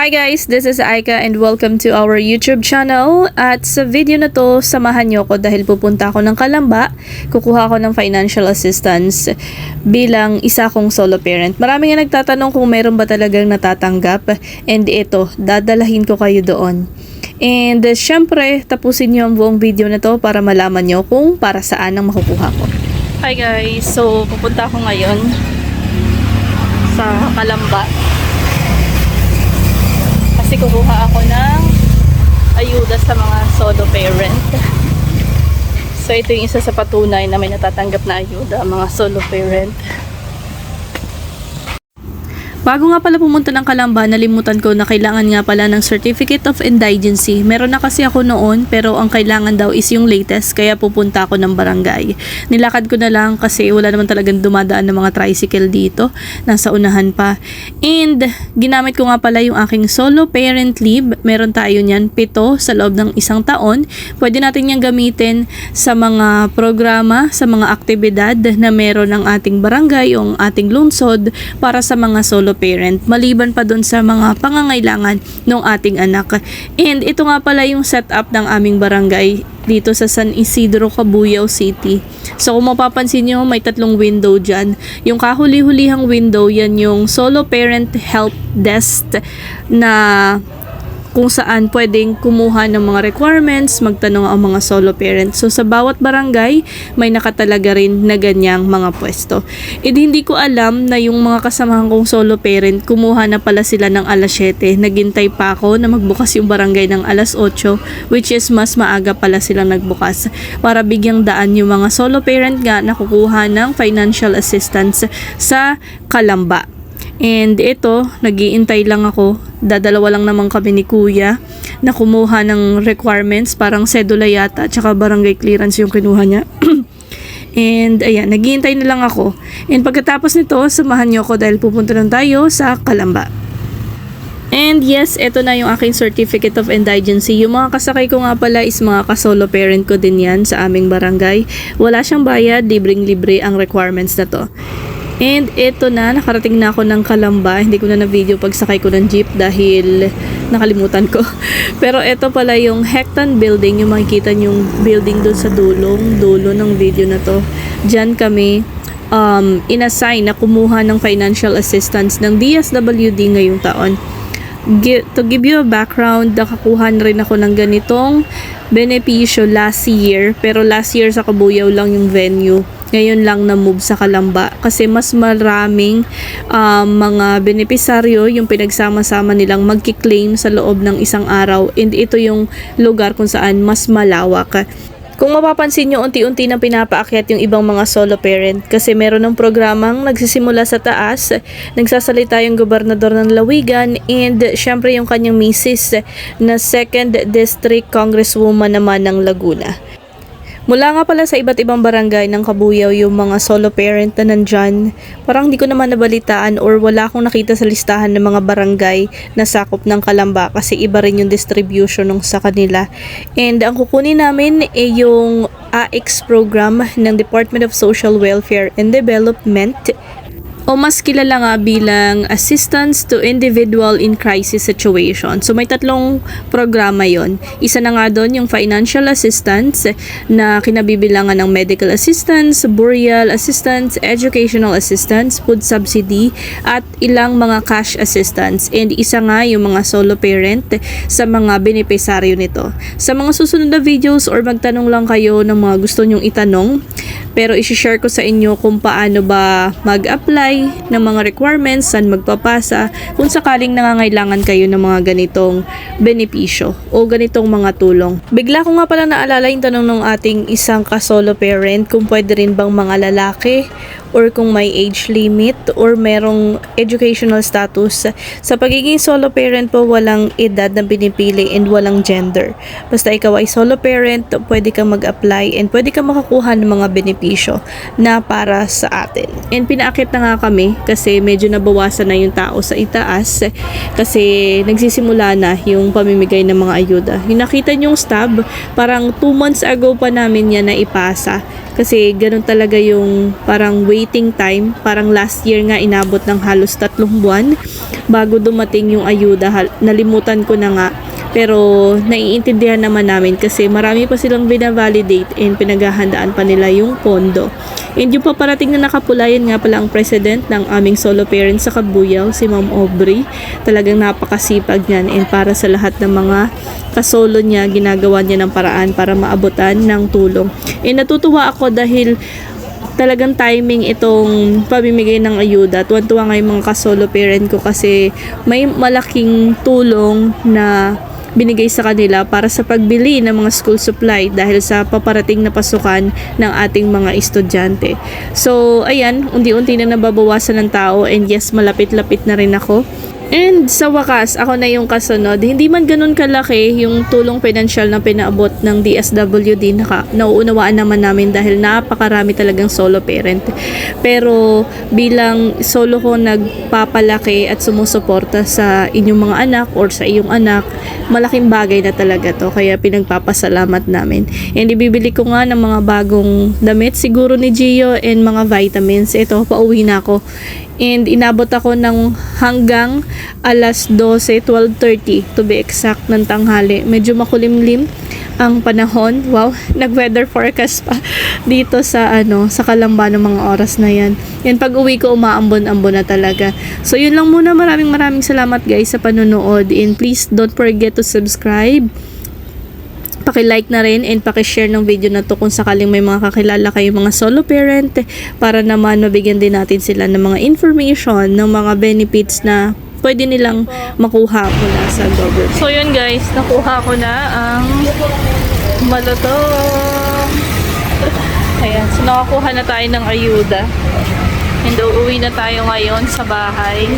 Hi guys, this is Aika and welcome to our YouTube channel. At sa video na to, samahan nyo ko dahil pupunta ako ng Kalamba, kukuha ako ng financial assistance bilang isa kong solo parent. Marami nga nagtatanong kung meron ba talagang natatanggap and ito, dadalahin ko kayo doon. And uh, syempre, tapusin nyo ang buong video na to para malaman nyo kung para saan ang makukuha ko. Hi guys, so pupunta ako ngayon sa Kalamba kasi kukuha ako ng ayuda sa mga solo parent. So ito yung isa sa patunay na may natatanggap na ayuda, mga solo parent. Bago nga pala pumunta ng Kalamba, nalimutan ko na kailangan nga pala ng Certificate of Indigency. Meron na kasi ako noon, pero ang kailangan daw is yung latest, kaya pupunta ako ng barangay. Nilakad ko na lang kasi wala naman talagang dumadaan ng mga tricycle dito. Nasa unahan pa. And ginamit ko nga pala yung aking solo parent leave. Meron tayo niyan, pito sa loob ng isang taon. Pwede natin yan gamitin sa mga programa, sa mga aktibidad na meron ng ating barangay o ating lungsod para sa mga solo parent maliban pa dun sa mga pangangailangan ng ating anak. And ito nga pala yung setup ng aming barangay dito sa San Isidro, Cabuyao City. So kung mapapansin nyo, may tatlong window dyan. Yung kahuli-hulihang window, yan yung solo parent help desk na kung saan pwedeng kumuha ng mga requirements, magtanong ang mga solo parents. So sa bawat barangay, may nakatalaga rin na ganyang mga pwesto. And hindi ko alam na yung mga kasamahan kong solo parent, kumuha na pala sila ng alas 7. Naghintay pa ako na magbukas yung barangay ng alas 8, which is mas maaga pala silang nagbukas para bigyang daan yung mga solo parent nga na kukuha ng financial assistance sa Kalamba. And ito, nagiintay lang ako. Dadalawa lang naman kami ni kuya na kumuha ng requirements. Parang sedula yata, tsaka barangay clearance yung kinuha niya. And ayan, naghihintay na lang ako. And pagkatapos nito, samahan niyo ako dahil pupunta lang tayo sa Kalamba. And yes, ito na yung aking certificate of indigency. Yung mga kasakay ko nga pala is mga kasolo parent ko din yan sa aming barangay. Wala siyang bayad, libreng-libre ang requirements na to. And ito na, nakarating na ako ng Kalamba. Hindi ko na na-video pagsakay ko ng jeep dahil nakalimutan ko. Pero ito pala yung Hecton Building. Yung makikita yung building doon sa dulong, dulo ng video na to. Diyan kami um, inassign na kumuha ng financial assistance ng DSWD ngayong taon. To give you a background, nakakuha na rin ako ng ganitong benepisyo last year. Pero last year sa Kabuyaw lang yung venue ngayon lang na move sa Kalamba kasi mas maraming um, mga benepisaryo yung pinagsama-sama nilang magki-claim sa loob ng isang araw and ito yung lugar kung saan mas malawak. Kung mapapansin nyo, unti-unti na pinapaakyat yung ibang mga solo parent kasi meron ng programang nagsisimula sa taas, nagsasalita yung gobernador ng Lawigan and syempre yung kanyang misis na 2nd District Congresswoman naman ng Laguna. Mula nga pala sa iba't ibang barangay ng Kabuyaw yung mga solo parent na nandyan, parang hindi ko naman nabalitaan or wala akong nakita sa listahan ng mga barangay na sakop ng Kalamba kasi iba rin yung distribution ng sa kanila. And ang kukunin namin ay yung AX program ng Department of Social Welfare and Development o mas kilala nga bilang Assistance to Individual in Crisis Situation. So may tatlong programa yon. Isa na nga doon yung financial assistance na kinabibilangan ng medical assistance, burial assistance, educational assistance, food subsidy, at ilang mga cash assistance. And isa nga yung mga solo parent sa mga benepisaryo nito. Sa mga susunod na videos or magtanong lang kayo ng mga gusto nyong itanong, pero isi-share ko sa inyo kung paano ba mag-apply ng mga requirements, saan magpapasa, kung sakaling nangangailangan kayo ng mga ganitong benepisyo o ganitong mga tulong. Bigla ko nga pala naalala yung tanong ng ating isang kasolo parent kung pwede rin bang mga lalaki or kung may age limit or merong educational status. Sa pagiging solo parent po, walang edad na pinipili and walang gender. Basta ikaw ay solo parent, pwede kang mag-apply and pwede kang makakuha ng mga benepisyo na para sa atin. And pinaakit na nga kami kasi medyo nabawasan na yung tao sa itaas kasi nagsisimula na yung pamimigay ng mga ayuda. Yung nakita yung stab, parang 2 months ago pa namin yan na ipasa kasi ganun talaga yung parang waiting time. Parang last year nga inabot ng halos tatlong buwan bago dumating yung ayuda. Nalimutan ko na nga. Pero naiintindihan naman namin kasi marami pa silang binavalidate and pinaghahandaan pa nila yung pondo. And yung paparating na nakapulayan nga pala ang president ng aming solo parents sa Kabuyaw, si Ma'am Aubrey. Talagang napakasipag niyan and para sa lahat ng mga kasolo niya, ginagawa niya ng paraan para maabutan ng tulong. And natutuwa ako dahil talagang timing itong pamimigay ng ayuda. Tuwan-tuwa nga yung mga kasolo parent ko kasi may malaking tulong na binigay sa kanila para sa pagbili ng mga school supply dahil sa paparating na pasukan ng ating mga estudyante. So, ayan, unti-unti na nababawasan ng tao and yes, malapit-lapit na rin ako. And sa wakas, ako na yung kasunod. Hindi man ganun kalaki yung tulong pinansyal na pinaabot ng DSWD. Naka, nauunawaan naman namin dahil napakarami talagang solo parent. Pero bilang solo ko nagpapalaki at sumusuporta sa inyong mga anak or sa iyong anak, malaking bagay na talaga to. Kaya pinagpapasalamat namin. And ibibili ko nga ng mga bagong damit siguro ni Gio and mga vitamins. Ito, pauwi na ako. And inabot ako ng hanggang alas 12, 12.30 to be exact ng tanghali. Medyo makulimlim ang panahon. Wow, nag-weather forecast pa dito sa ano, sa Kalamba ng mga oras na yan. Yan pag uwi ko umaambon-ambon na talaga. So yun lang muna. Maraming maraming salamat guys sa panonood. And please don't forget to subscribe paki-like na rin and paki-share ng video na to kung sakaling may mga kakilala kayo mga solo parent para naman mabigyan din natin sila ng mga information ng mga benefits na pwede nilang makuha mula sa government. So yun guys, nakuha ko na ang malutong. Ayan, so nakakuha na tayo ng ayuda. And uuwi na tayo ngayon sa bahay.